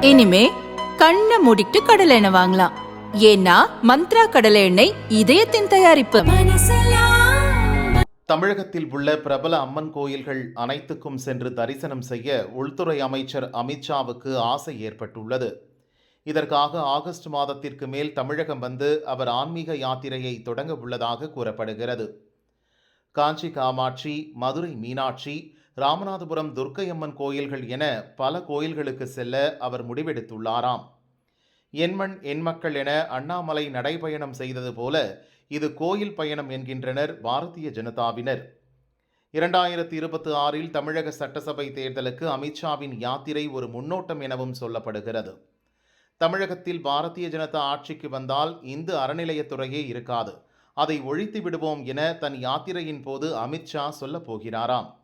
இனிமே கண்ணை மூடிட்டு கடலை எண்ணெய் வாங்கலாம். ஏன்னா மந்த்ரா கடலை எண்ணெய் இதயத்தின் தயாரிப்பு. தமிழகத்தில் உள்ள பிரபல அம்மன் கோயில்கள் அனைத்துக்கும் சென்று தரிசனம் செய்ய உள்துறை அமைச்சர் அமித்ஷாவுக்கு ஆசை ஏற்பட்டுள்ளது. இதற்காக ஆகஸ்ட் மாதத்திற்கு மேல் தமிழகம் வந்து அவர் ஆன்மீக யாத்திரையை தொடங்க உள்ளதாக கூறப்படுகிறது. காஞ்சி காமாட்சி மதுரை மீனாட்சி ராமநாதபுரம் துர்க்கையம்மன் கோயில்கள் என பல கோயில்களுக்கு செல்ல அவர் முடிவெடுத்துள்ளாராம். எண்மண் எண்மக்கள் என அண்ணாமலை நடைபயணம் செய்தது போல இது கோயில் பயணம் என்கின்றனர் பாரதிய ஜனதாவினர். இரண்டாயிரத்தி இருபத்தி ஆறில் தமிழக சட்டசபை தேர்தலுக்கு அமித்ஷாவின் யாத்திரை ஒரு முன்னோட்டம் எனவும் சொல்லப்படுகிறது. தமிழகத்தில் பாரதிய ஜனதா ஆட்சிக்கு வந்தால் இந்து அறநிலையத்துறையே இருக்காது. அதை ஒழித்து விடுவோம் என தன் யாத்திரையின் போது அமித்ஷா சொல்லப் போகிறாராம்.